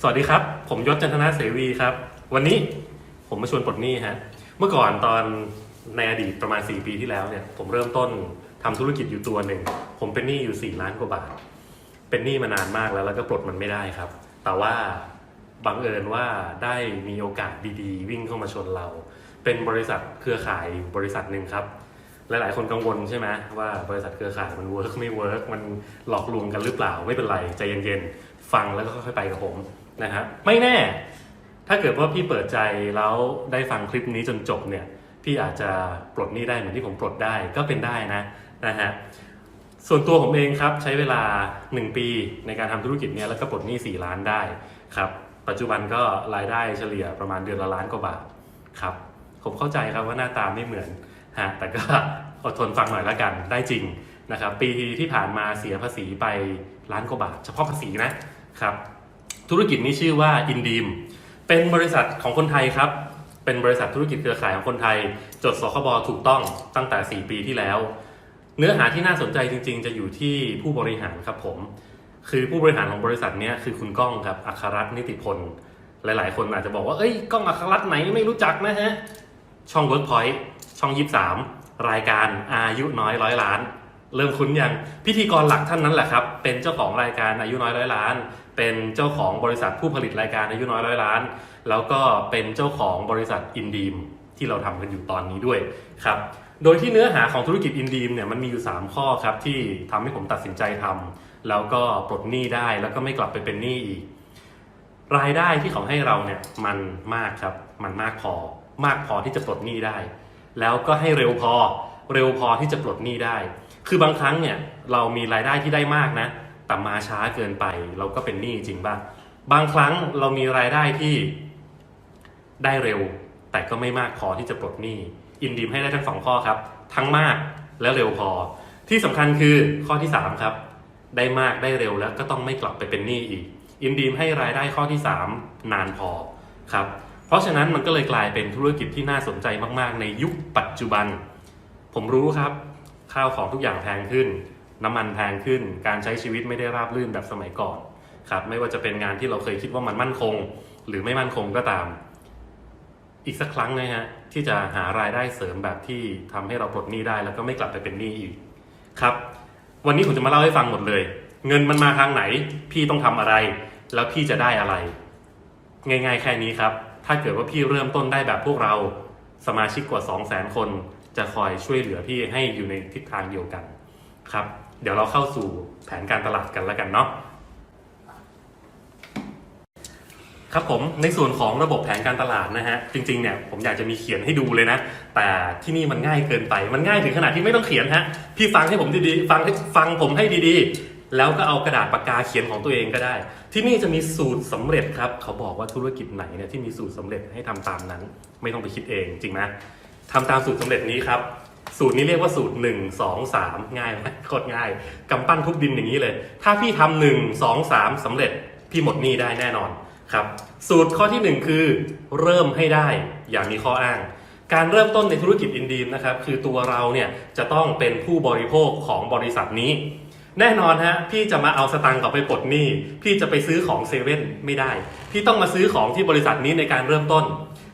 สวัสดีครับ ผมยศจันทนาเสวีครับ วันนี้ผมมาชวนปลดหนี้ฮะ เมื่อก่อนตอนในอดีตประมาณ 4 ปีที่แล้วเนี่ย ผมเริ่มต้นทำธุรกิจอยู่ตัวหนึ่ง ผมเป็นหนี้อยู่ 4 ล้านกว่าบาท เป็นหนี้มานานมากแล้วแล้วก็ปลดมันไม่ได้ครับ แต่ว่าบังเอิญว่าได้มีโอกาสดีๆ วิ่งเข้ามาชนเรา เป็นบริษัทเครือข่ายบริษัทหนึ่งครับ หลายๆ คนกังวลใช่ไหมว่าบริษัทเครือข่ายมันเวิร์กไม่เวิร์กมันหลอกลวงกันหรือเปล่าไม่เป็นไรใจเย็นๆฟังแล้วก็ค่อยๆไปกับผม นะฮะไม่แน่ ถ้าเกิดว่าพี่เปิดใจแล้วได้ฟังคลิปนี้จนจบเนี่ยพี่อาจจะปลดหนี้ได้เหมือนที่ผมปลดได้ก็เป็นได้นะนะฮะส่วนตัวผมเองครับใช้เวลา 1 ปีในการทำธุรกิจเนี้ยแล้วก็ปลดหนี้ 4 ล้านได้ครับปัจจุบันก็รายได้เฉลี่ยประมาณเดือนละล้านกว่าบาทครับผมเข้าใจครับว่าหน้าตาไม่เหมือนฮะแต่ก็อดทนฟังหน่อยละกันได้จริงนะครับปีที่ผ่านมาเสียภาษีไปล้านกว่าบาท เฉพาะภาษีนะครับ ธุรกิจนี้ชื่อว่าอินดีมเป็นบริษัทของคนไทยครับ เป็นบริษัทธุรกิจเครือข่ายของคนไทย จดสคบถูกต้องตั้งแต่ 4 ปีที่แล้ว เนื้อหาที่น่าสนใจจริง ๆ จะอยู่ที่ผู้บริหารครับผม คือผู้บริหารของบริษัทนี้คือคุณก้องครับอัครรัตน์นิติพล หลายๆ คนอาจจะบอกว่าเอ้ยก้องอัครรัตน์ไหนไม่รู้จักนะฮะช่อง Workpoint ช่อง 23 รายการอายุน้อยร้อยล้าน เริ่มคุ้นยังพิธีกรหลักท่านนั้นแหละครับ เป็นเจ้าของรายการอายุน้อยร้อยล้าน เป็นเจ้าของบริษัทผู้ผลิตรายการอายุน้อยร้อยล้าน แล้วก็เป็นเจ้าของบริษัทอินดีมที่เราทำกันอยู่ตอนนี้ด้วยครับ โดยที่เนื้อหาของธุรกิจอินดีมเนี่ยมันมีอยู่ 3 ข้อครับที่ทำให้ผมตัดสินใจทำแล้วก็ปลดหนี้ได้แล้วก็ไม่กลับไปเป็นหนี้อีก รายได้ที่เขาให้เราเนี่ยมันมากครับมันมากพอ มากพอที่จะปลดหนี้ได้ แล้วก็ให้เร็วพอเร็วพอที่จะปลดหนี้ได้ คือบางครั้งเนี่ยเรามีรายได้ที่ได้มากนะ แต่มาช้าเกินไป เราก็เป็นหนี้จริงบ้างบางครั้งเรามีรายได้ที่ได้เร็ว แต่ก็ไม่มากพอที่จะปลดหนี้อินดีมให้ได้ทั้งสองข้อครับ ทั้งมากและเร็วพอ ที่สำคัญคือข้อที่สามครับ ได้มากได้เร็วแล้วก็ต้องไม่กลับไปเป็นหนี้อีก อินดีมให้รายได้ข้อที่ 3 นานพอครับเพราะฉะนั้นมันก็เลยกลายเป็นธุรกิจที่น่าสนใจมาก ๆ ในยุคปัจจุบัน ผมรู้ครับ ข้าวของทุกอย่างแพงขึ้น น้ำมันแพงขึ้น การใช้ชีวิตไม่ได้ราบรื่นแบบสมัยก่อนครับไม่ว่าจะเป็นงานที่เราเคยคิดว่ามันมั่นคง หรือไม่มั่นคงก็ตาม อีกสักครั้งนะฮะที่จะหารายได้เสริมแบบที่ทำให้เราปลดหนี้ได้แล้วก็ไม่กลับไปเป็นหนี้อีกครับ วันนี้ผมจะมาเล่าให้ฟังหมดเลย เงินมันมาทางไหน พี่ต้องทำอะไร แล้วพี่จะได้อะไร ง่าย ๆ แค่นี้ครับ ถ้าเกิดว่าพี่เริ่มต้นได้แบบพวกเราสมาชิกกว่า 2 0 0 0 0 0 คน จะคอยช่วยเหลือพี่ให้อยู่ในทิศทางเดียวกันครับ เดี๋ยวเราเข้าสู่แผนการตลาดกันแล้วกันเนาะครับผมในส่วนของระบบแผนการตลาดนะฮะจริงๆเนี่ยผมอยากจะมีเขียนให้ดูเลยนะ แต่ที่นี่มันง่ายเกินไปมันง่ายถึงขนาดที่ไม่ต้องเขียนฮะพี่ฟังให้ผมดีๆฟังฟังผมให้ดีๆ แล้วก็เอากระดาษปากกาเขียนของตัวเองก็ได้ ที่นี่จะมีสูตรสำเร็จครับเขาบอกว่าธุรกิจไหนเนี่ยที่มีสูตรสำเร็จให้ทำตามนั้น ไม่ต้องไปคิดเองจริงไหม ทำตามสูตรสำเร็จนี้ครับ สูตรนี้เรียกว่าสูตร 1 2 3 ง่ายไหมโคตรง่ายกำปั้นทุบดินอย่างนี้เลย ถ้าพี่ทำหนึ่งสองสามสำเร็จพี่หมดหนี้ได้แน่นอนครับ สูตรข้อที่หนึ่งคือเริ่มให้ได้อย่ามีข้ออ้าง การเริ่มต้นในธุรกิจอินดีมนะครับ คือตัวเราเนี่ยจะต้องเป็นผู้บริโภคของบริษัทนี้ แน่นอนฮะพี่จะมาเอาสตังค์กลับไปปลดหนี้ พี่จะไปซื้อของเซเว่นไม่ได้ พี่ต้องมาซื้อของที่บริษัทนี้ในการเริ่มต้น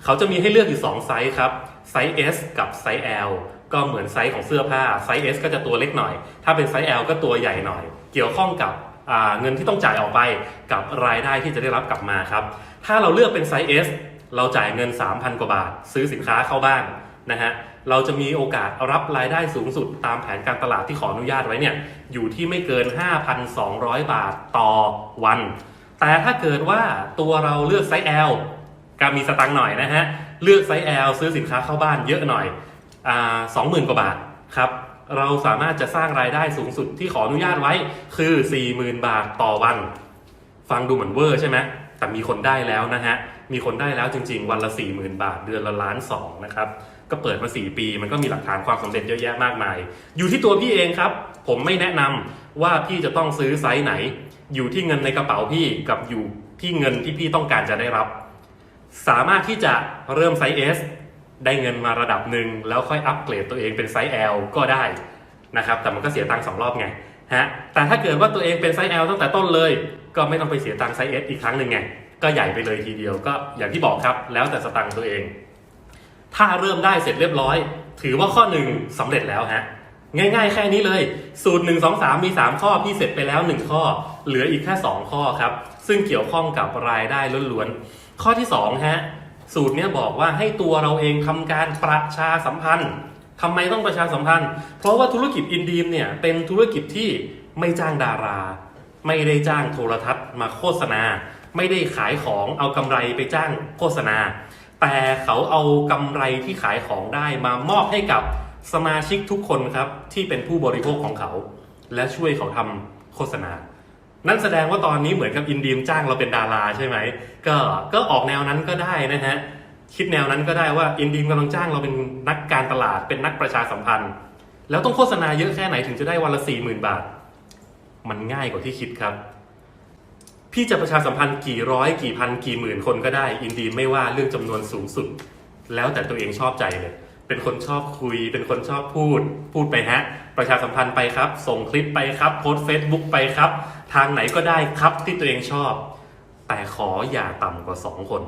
เขาจะมีให้เลือกอยู่ 2 ไซส์ครับ ไซส์ S กับไซส์ L ก็เหมือนไซส์ของเสื้อผ้าไซส์ S ก็จะตัวเล็กหน่อย ถ้าเป็นไซส์ L ก็ตัวใหญ่หน่อย เกี่ยวข้องกับอ่าเงินที่ต้องจ่ายออกไปกับรายได้ที่จะได้รับกลับมาครับ ถ้าเราเลือกเป็นไซส์ S เราจ่ายเงิน 3,000 กว่าบาท ซื้อสินค้าเข้าบ้านนะฮะเราจะมีโอกาสรับรายได้สูงสุดตามแผนการตลาดที่ขออนุญาตไว้เนี่ยอยู่ที่ไม่เกิน 5,200 บาทต่อวัน แต่ถ้าเกิดว่าตัวเราเลือกไซส์ L ก็มีสตังค์หน่อยนะฮะ เลือกไซส์ L ซื้อสินค้าเข้าบ้านเยอะหน่อยสอ่า20,000กว่าบาทครับเราสามารถจะสร้างรายได้สูงสุดที่ขออนุญาตไว้คือ 40,000 บาทต่อวัน ฟังดูเหมือนเวอร์ใช่ไหมแต่มีคนได้แล้วนะฮะ มีคนได้แล้วจริงๆ วันละ 40,000 บาท เดือนละล้านสองนะครับ ก็เปิดมา 4 ปี มันก็มีหลักฐานความสำเร็จเยอะแยะมากมาย อยู่ที่ตัวพี่เองครับ ผมไม่แนะนำว่าพี่จะต้องซื้อไซส์ไหน อยู่ที่เงินในกระเป๋าพี่กับอยู่ที่เงินที่พี่ต้องการจะได้รับ สามารถที่จะเริ่มไซส์ S ได้เงินมาระดับหนึ่งแล้วค่อยอัปเกรดตัวเองเป็นไซส์ L ก็ได้นะครับ แต่มันก็เสียตังค์สองรอบไงฮะแต่ถ้าเกิดว่าตัวเองเป็นไซส์ L ตั้งแต่ต้นเลย ก็ไม่ต้องไปเสียตังค์ไซส์ S อีกครั้งหนึ่งไง ก็ใหญ่ไปเลยทีเดียวก็อย่างที่บอกครับ แล้วแต่สตังค์ตัวเอง ถ้าเริ่มได้เสร็จเรียบร้อย ถือว่าข้อหนึ่งสำเร็จแล้วฮะง่ายๆ แค่นี้เลย สูตร 1 2 3 มี 3 ข้อพี่เสร็จไปแล้ว 1 ข้อ เหลืออีกแค่ 2 ข้อครับ ซึ่งเกี่ยวข้องกับรายได้ล้วนๆ ข้อที่2ฮะสูตรเนี้ยบอกว่าให้ตัวเราเองทำการประชาสัมพันธ์ทำไมต้องประชาสัมพันธ์ เพราะว่าธุรกิจอินดีมเนี่ยเป็นธุรกิจที่ไม่จ้างดารา ไม่ได้จ้างโทรทัศน์มาโฆษณา ไม่ได้ขายของเอากำไรไปจ้างโฆษณา แต่เขาเอากำไรที่ขายของได้มามอบให้กับสมาชิกทุกคนครับที่เป็นผู้บริโภคของเขา และช่วยเขาทำโฆษณา นั่นแสดงว่าตอนนี้เหมือนกับอินดีมจ้างเราเป็นดาราใช่ไหมก็ก็ออกแนวนั้นก็ได้นะฮะคิดแนวนั้นก็ได้ว่าอินดีมกำลังจ้างเราเป็นนักการตลาดเป็นนักประชาสัมพันธ์ แล้วต้องโฆษณาเยอะแค่ไหนถึงจะได้วันละสี่หมื่นบาท มันง่ายกว่าที่คิดครับ พี่จะประชาสัมพันธ์กี่ร้อยกี่พันกี่หมื่นคนก็ได้ อินดีมไม่ว่าเรื่องจำนวนสูงสุด แล้วแต่ตัวเองชอบใจเลย เป็นคนชอบคุย เป็นคนชอบพูด พูดไปฮะ ประชาสัมพันธ์ไปครับ ส่งคลิปไปครับโพสเฟซบุ๊กไปครับ ทางไหนก็ได้ครับที่ตัวเองชอบ แต่ขออย่าต่ำกว่า 2 คน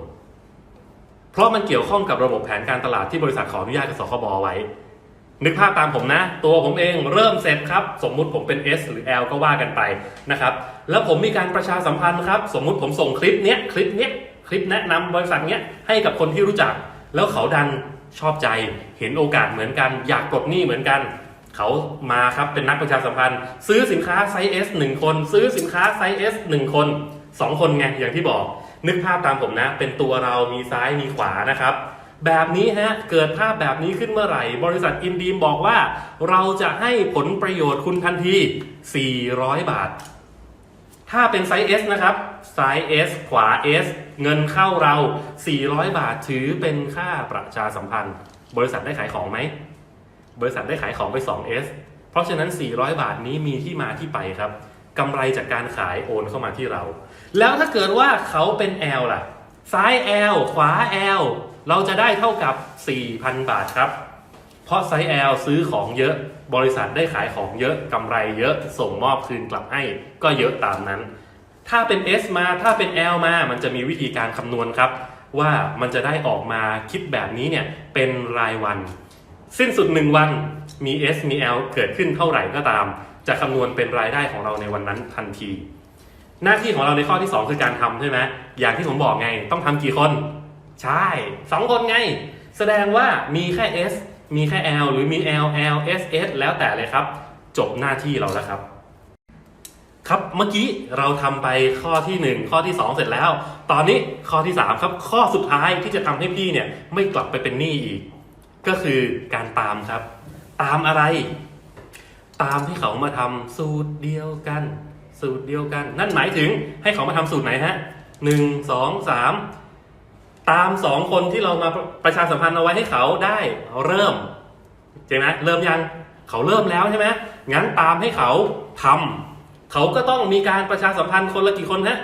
เพราะมันเกี่ยวข้องกับระบบแผนการตลาดที่บริษัทขออนุญาตกับสคบไว้ นึกภาพตามผมนะ ตัวผมเองเริ่มเสร็จครับ สมมุติผมเป็น S หรือ L ก็ว่ากันไปนะครับ แล้วผมมีการประชาสัมพันธ์ครับ สมมุติผมส่งคลิปเนี้ยคลิปเนี้ยคลิปแนะนำบริษัทเนี้ยให้กับคนที่รู้จัก แล้วเขาดันชอบใจ เห็นโอกาสเหมือนกัน อยากกดหนี้เหมือนกัน เขามาครับเป็นนักประชาสัมพันธ์ ซื้อสินค้าไซส์ S 1คน ซื้อสินค้าไซส์ S 1คน 2 คนไงอย่างที่บอก นึกภาพตามผมนะ เป็นตัวเรามีซ้ายมีขวานะครับแบบนี้ฮะเกิดภาพแบบนี้ขึ้นเมื่อไหร่ บริษัทอินดีมบอกว่า เราจะให้ผลประโยชน์คุณทันที 400 บาท ถ้าเป็นไซส์ S นะครับไซส์ S ขวา S เงินเข้าเรา 400 บาทถือเป็นค่าประชาสัมพันธ์ บริษัทได้ขายของไหม บริษัทได้ขายของไป 2S เพราะฉะนั้น 400 บาทนี้มีที่มาที่ไปครับกำไรจากการขายโอนเข้ามาที่เรา แล้วถ้าเกิดว่าเขาเป็น L ล่ะ ซ้าย L ขวา L เราจะได้เท่ากับ 4,000 บาทครับ เพราะไซส์ L ซื้อของเยอะ บริษัทได้ขายของเยอะกำไรเยอะ ส่งมอบคืนกลับให้ ก็เยอะตามนั้น ถ้าเป็น S มาถ้าเป็น L มา มันจะมีวิธีการคำนวณครับ ว่ามันจะได้ออกมาคิดแบบนี้เนี่ยเป็นรายวัน สิ้นสุด 1 วันมี S มี L เกิดขึ้นเท่าไหร่ก็ตาม จะคำนวณเป็นรายได้ของเราในวันนั้นทันที หน้าที่ของเราในข้อที่ 2 คือการทำใช่ไหมอย่างที่ผมบอกไง ต้องทำกี่คน ใช่ 2 คนไง แสดงว่ามีแค่ S มีแค่ L หรือมี L L S S แล้วแต่เลยครับ จบหน้าที่เราแล้วครับ ครับเมื่อกี้เราทำไปข้อที่ 1 ข้อที่ 2 เสร็จแล้ว ตอนนี้ข้อที่ 3 ครับ ข้อสุดท้ายที่จะทำให้พี่เนี่ยไม่กลับไปเป็นหนี้อีก ก็คือการตามครับ ตามอะไร ตามให้เขามาทำสูตรเดียวกัน สูตรเดียวกัน นั่นหมายถึงให้เขามาทำสูตรไหนฮะหนึ่งสองสามตามสองคนที่เรามาประชาสัมพันธ์เอาไว้ให้เขาได้เริ่มใช่ไหมเริ่มยังเขาเริ่มแล้วใช่ไหมงั้นตามให้เขาทำเขาก็ต้องมีการประชาสัมพันธ์คนละกี่คนฮะ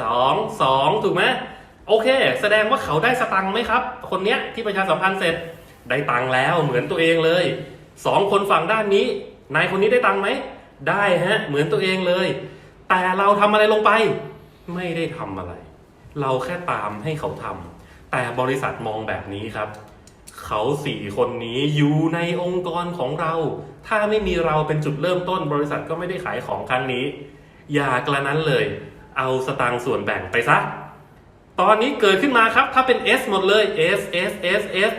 สองสองถูกไหมโอเค แสดงว่าเขาได้สตังค์ไหมครับ คนเนี้ยที่ประชาสัมพันธ์เสร็จ ได้ตังค์แล้วเหมือนตัวเองเลยสองคนฝั่งด้านนี้ นายคนนี้ได้ตังค์ไหม ได้ฮะ เหมือนตัวเองเลย แต่เราทำอะไรลงไป ไม่ได้ทำอะไร เราแค่ตามให้เขาทำแต่บริษัทมองแบบนี้ครับ เขาสี่คนนี้อยู่ในองค์กรของเรา ถ้าไม่มีเราเป็นจุดเริ่มต้น บริษัทก็ไม่ได้ขายของครั้งนี้ อย่ากระนั้นเลย เอาสตางค์ส่วนแบ่งไปซะตอนนี้เกิดขึ้นมาครับ ถ้าเป็น S หมดเลย S S S S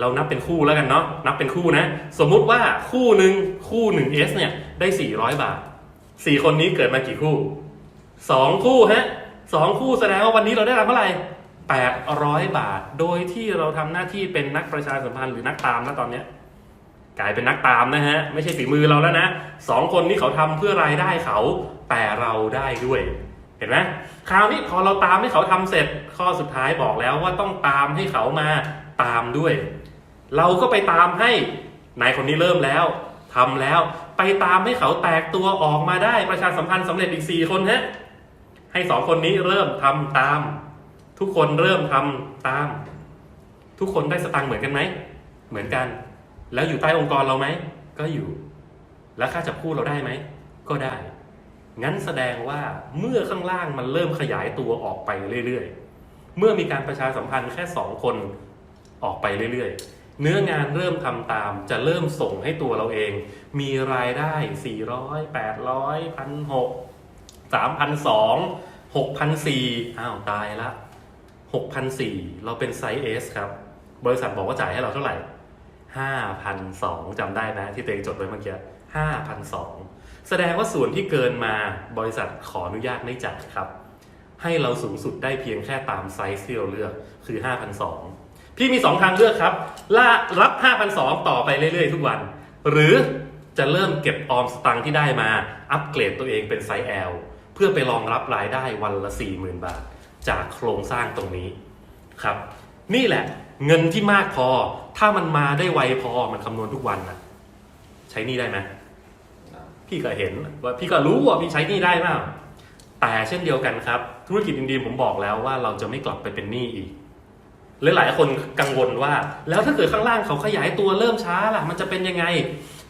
เรานับเป็นคู่แล้วกันเนาะนับเป็นคู่นะ สมมุติว่าคู่หนึ่งคู่หนึ่ง S เนี่ยได้ 400 บาท 4 คนนี้เกิดมากี่คู่ 2 คู่ฮะสองคู่แสดงว่าวันนี้เราได้รับเท่าไหร่800 บาท โดยที่เราทำหน้าที่เป็นนักประชาสัมพันธ์หรือนักตามแล้วตอนเนี้ยกลายเป็นนักตามนะฮะ ไม่ใช่ฝีมือเราแล้วนะสองคนนี้เขาทำเพื่อรายได้เขาแต่เราได้ด้วย เห็นไหมคราวนี้พอเราตามให้เขาทำเสร็จข้อสุดท้ายบอกแล้วว่าต้องตามให้เขามาตามด้วย เราก็ไปตามให้นายคนนี้เริ่มแล้วทำแล้วไปตามให้เขาแตกตัวออกมาได้ประชาสัมพันธ์สำเร็จอีกสี่คนฮะให้สองคนนี้เริ่มทำตาม ทุกคนเริ่มทำตาม ทุกคนได้สตังค์เหมือนกันไหมเหมือนกัน แล้วอยู่ใต้องค์กรเราไหมก็อยู่ แล้วค่าจับคู่เราได้ไหมก็ได้ งั้นแสดงว่าเมื่อข้างล่างมันเริ่มขยายตัวออกไปเรื่อยๆ เมื่อมีการประชาสัมพันธ์แค่สองคนออกไปเรื่อยๆ เนื้องานเริ่มทำตามจะเริ่มส่งให้ตัวเราเอง มีรายได้ 400 800 1,600 3,200 6,400อ้าวตายละ6,400เราเป็นไซส์ S ครับ บริษัทบอกว่าจ่ายให้เราเท่าไหร่ 5,200จำได้ไหมที่ตัวเองจดไว้เมื่อกี้5,200 แสดงว่าส่วนที่เกินมาบริษัทขออนุญาตไม่จ่ายครับ ให้เราสูงสุดได้เพียงแค่ตามไซส์ที่เราเลือกคือ 5,200 พี่มี 2 ทางเลือกครับล่ารับ 5,200 ต่อไปเรื่อยๆ ทุกวัน หรือจะเริ่มเก็บออมสตังค์ที่ได้มาอัปเกรดตัวเองเป็นไซส์ L เพื่อไปรองรับรายได้วันละ 40,000 บาท จากโครงสร้างตรงนี้ครับ นี่แหละเงินที่มากพอ ถ้ามันมาได้ไวพอมันคำนวณทุกวันนะใช้นี่ได้ไหมพี่ก็เห็นว่าพี่ก็รู้ว่าพี่ใช้นี่ได้มาแต่เช่นเดียวกันครับ ธุรกิจอินดีมผมบอกแล้วว่าเราจะไม่กลับไปเป็นหนี้อีก หลายๆคนกังวลว่า แล้วถ้าเกิดข้างล่างเขาขยายตัวเริ่มช้าล่ะ มันจะเป็นยังไง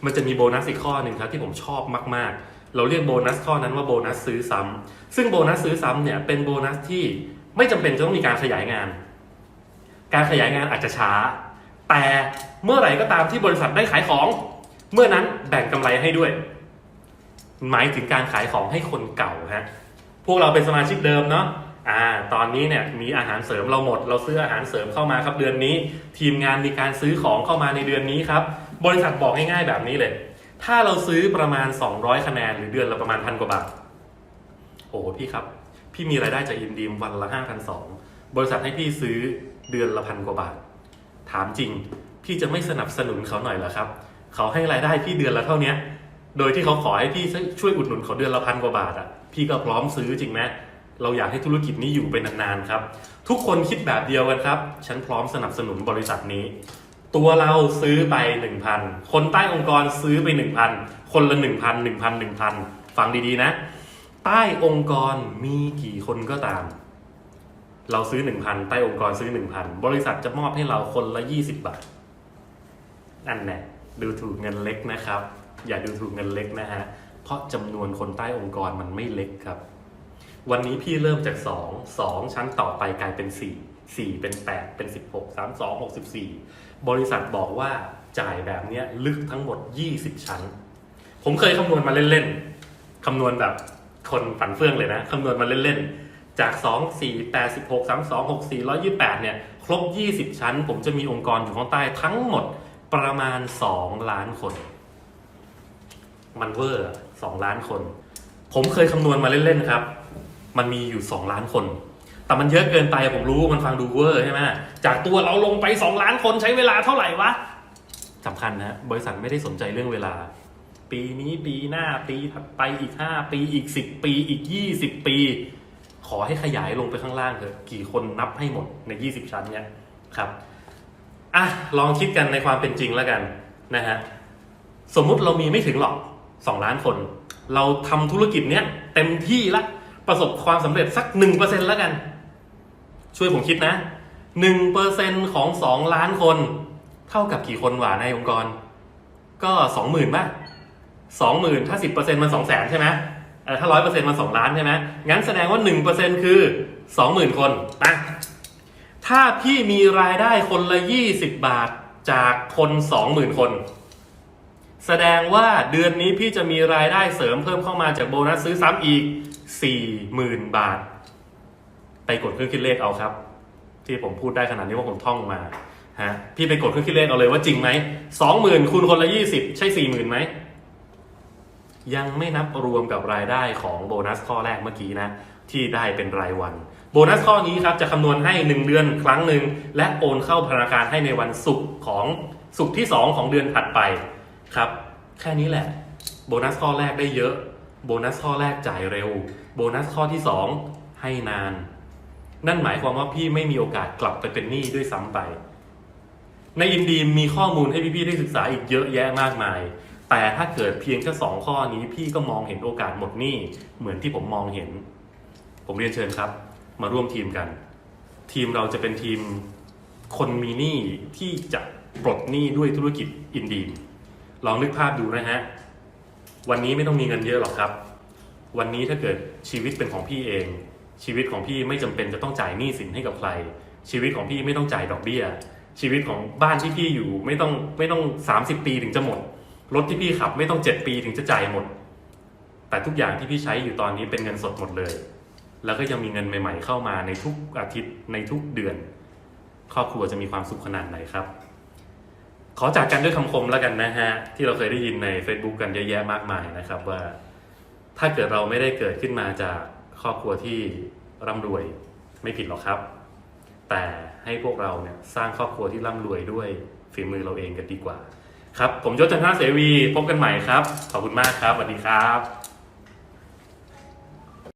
มันจะมีโบนัสอีกข้อหนึ่งครับที่ผมชอบมากๆ เราเรียกโบนัสข้อนั้นว่าโบนัสซื้อซ้ำซึ่งโบนัสซื้อซ้ำเนี่ยเป็นโบนัสที่ไม่จำเป็นจะต้องมีการขยายงาน การขยายงานอาจจะช้า แต่เมื่อไหร่ก็ตามที่บริษัทได้ขายของ เมื่อนั้นแบ่งกำไรให้ด้วย หมายถึงการขายของให้คนเก่าฮะพวกเราเป็นสมาชิกเดิมเนาะ อ่าตอนนี้เนี่ยมีอาหารเสริมเราหมด เราซื้ออาหารเสริมเข้ามาครับเดือนนี้ ทีมงานมีการซื้อของเข้ามาในเดือนนี้ครับบริษัทบอกง่ายๆแบบนี้เลย ถ้าเราซื้อประมาณ 200 คะแนนหรือเดือนละประมาณพันกว่าบาทโอ้โหพี่ครับ พี่มีรายได้จากอินดีมวันละ5,200บริษัทให้พี่ซื้อเดือนละพันกว่าบาท ถามจริง พี่จะไม่สนับสนุนเขาหน่อยเหรอครับ เขาให้รายได้พี่เดือนละเท่านี้โดยที่เขาขอให้พี่ช่วยอุดหนุนเขาเดือนละพันกว่าบาทอะพี่ก็พร้อมซื้อจริงไหม เราอยากให้ธุรกิจนี้อยู่ไปนานๆครับ ทุกคนคิดแบบเดียวกันครับ ฉันพร้อมสนับสนุนบริษัทนี้ ตัวเราซื้อไป 1,000 คนใต้องค์กรซื้อไป 1,000 คนละ 1,000 1,000 1,000 ฟังดีๆนะ ใต้องค์กรมีกี่คนก็ตาม เราซื้อ 1,000 ใต้องค์กรซื้อ 1,000 บริษัทจะมอบให้เราคนละ 20 บาทนั่นแหละดูถูกเงินเล็กนะครับ อย่าดูถูกเงินเล็กนะฮะ เพราะจำนวนคนใต้องค์กรมันไม่เล็กครับ วันนี้พี่เริ่มจาก 2 2 ชั้นต่อไปกลายเป็น 4 4 เป็น 8 เป็น 16 32 64 บริษัทบอกว่าจ่ายแบบเนี้ยลึกทั้งหมด 20 ชั้น ผมเคยคำนวณมาเล่นๆ คำนวณแบบคนฝันเฟื่องเลยนะ คำนวณมาเล่นๆ จาก 2 4 8 16 32 64 128 เนี่ย ครบ 20 ชั้น ผมจะมีองค์กรอยู่ข้างใต้ทั้งหมดประมาณ 2 ล้านคน มันเวอร์สองล้านคน ผมเคยคำนวณมาเล่นๆ ครับ มันมีอยู่ 2 ล้านคน แต่มันเยอะเกินไปผมรู้มันฟังดูเวอร์ใช่ไหมจากตัวเราลงไป 2 ล้านคนใช้เวลาเท่าไหร่วะสำคัญนะบริษัทไม่ได้สนใจเรื่องเวลา ปีนี้ปีหน้าปีถัดไปอีก 5 ปีอีก 10 ปีอีก 20 ปี ขอให้ขยายลงไปข้างล่างเถอะกี่คนนับให้หมดใน 20 ชั้นเนี่ยครับอะลองคิดกันในความเป็นจริงแล้วกันนะฮะสมมุติเรามีไม่ถึงหรอก 2 ล้านคน เราทำธุรกิจเนี้ยเต็มที่ละ ประสบความสำเร็จสัก 1%แล้วกัน ช่วยผมคิดนะ 1%ของ 2 ล้านคน เท่ากับกี่คนหว่าในองค์กร ก็ 20,000ป่ะ20,000 ถ้า 10%มัน200,000 ใช่ไหมเออถ้า 100%มัน 2 ล้านใช่ไหมงั้นแสดงว่า 1%คือ 20,000 คนนะถ้าพี่มีรายได้คนละ 20 บาทจากคน 20,000 คน แสดงว่าเดือนนี้พี่จะมีรายได้เสริมเพิ่มเข้ามาจากโบนัสซื้อซ้ำอีก 40,000 บาท ไปกดเครื่องคิดเลขเอาครับ ที่ผมพูดได้ขนาดนี้ว่าผมท่องมาฮะพี่ไปกดเครื่องคิดเลขเอาเลยว่าจริงไหม20,000คูณคนละ20ใช่40,000ไหมยังไม่นับรวมกับรายได้ของโบนัสข้อแรกเมื่อกี้นะ ที่ได้เป็นรายวัน โบนัสข้อนี้ครับจะคำนวณให้ 1 เดือนครั้งหนึ่ง และโอนเข้าธนาคารให้ในวันศุกร์ของศุกร์ที่ 2 ของเดือนถัดไปครับ แค่นี้แหละ โบนัสข้อแรกได้เยอะ โบนัสข้อแรกจ่ายเร็ว โบนัสข้อที่ 2 ให้นาน นั่นหมายความว่าพี่ไม่มีโอกาสกลับไปเป็นหนี้ด้วยซ้ำไป ในอินดีมมีข้อมูลให้พี่ๆได้ศึกษาอีกเยอะแยะมากมาย แต่ถ้าเกิดเพียงแค่สองข้อนี้พี่ก็มองเห็นโอกาสหมดหนี้เหมือนที่ผมมองเห็น ผมเรียนเชิญครับ มาร่วมทีมกัน ทีมเราจะเป็นทีมคนมีหนี้ที่จะปลดหนี้ด้วยธุรกิจอินดีมลองนึกภาพดูนะฮะ วันนี้ไม่ต้องมีเงินเยอะหรอกครับ วันนี้ถ้าเกิดชีวิตเป็นของพี่เอง ชีวิตของพี่ไม่จำเป็นจะต้องจ่ายหนี้สินให้กับใคร ชีวิตของพี่ไม่ต้องจ่ายดอกเบี้ย ชีวิตของบ้านที่พี่อยู่ไม่ต้องไม่ต้อง 30 ปีถึงจะหมด รถที่พี่ขับไม่ต้อง 7 ปีถึงจะจ่ายหมด แต่ทุกอย่างที่พี่ใช้อยู่ตอนนี้เป็นเงินสดหมดเลย แล้วก็ยังมีเงินใหม่ ๆ เข้ามาในทุกอาทิตย์ในทุกเดือน ครอบครัวจะมีความสุขขนาดไหนครับ ขอจากกันด้วยคำคมแล้วกันนะฮะ ที่เราเคยได้ยินใน Facebook กันเยอะแยะมากมายนะครับว่า ถ้าเกิดเราไม่ได้เกิดขึ้นมาจากครอบครัวที่ร่ำรวยไม่ผิดหรอกครับ แต่ให้พวกเราเนี่ยสร้างครอบครัวที่ร่ำรวยด้วยฝีมือเราเองกันดีกว่า ครับ ผมยศจันทนาเสวีพบกันใหม่ครับ ขอบคุณมากครับสวัสดีครับ